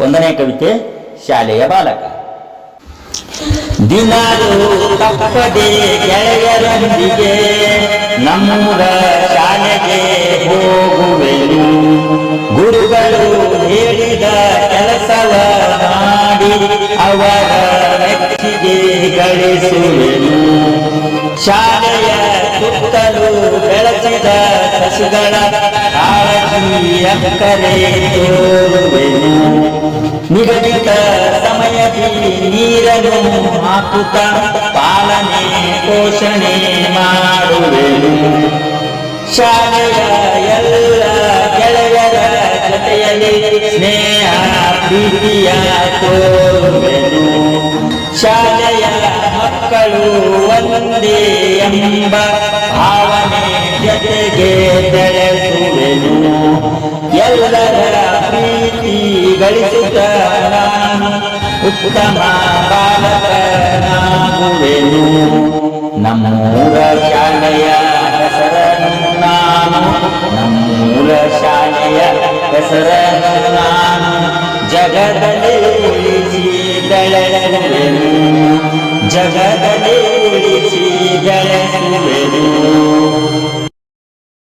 ಒಂದನೇ ಕವಿತೆ, ಶಾಲೆಯ ಬಾಲಕ. ದಿನಾಲು ತಪ್ಪದೆ ಗೆಳೆಯರೊಂದಿಗೆ ನಮ್ಮೂರ ಶಾಲೆಗೆ ಹೋಗುವೆನು. ಗುರುಗಳು ಹೇಳಿದ ಕೆಲಸವ ಮಾಡಿ ಅವರ ಮೆಚ್ಚಿಗೆ ಗಳಿಸುವೆನು. ಶಾಲೆಯ ಸುತ್ತಲೂ ಬೆಳೆಸಿದ ಸಸಿಗಳ ಕಾಳಜಿ ಅಕ್ಕರೆ ತೋರುವೆ. ಸಮಯದಲ್ಲಿ ನೀರನ್ನು ಹಾಕುತ್ತ ಪಾಲನೆ ಪೋಷಣೆ ಮಾಡುವೆನು. ಶಾಲೆಯ ಎಲ್ಲ ಗೆಳೆಯರ ಜೊತೆಯಲ್ಲಿ ಸ್ನೇಹ, ಪ್ರೀತಿಯ ತೋರುವೆನು. ಶಾಲೆಯ ಮಕ್ಕಳು ಒಂದೇ ಎಂಬ ಭಾವನೆ ಜೊತೆಗೆ ಬೆಳೆಸುವೆನು. ಎಲ್ಲರ ಪ್ರೀತಿ ಗಳಿಸುತ್ತ ఉత్తమాను నమ్మూల శానయ దశరను నాను నమ్మూల శానయ దశరను నాను జగదలే జగదలే జగదలే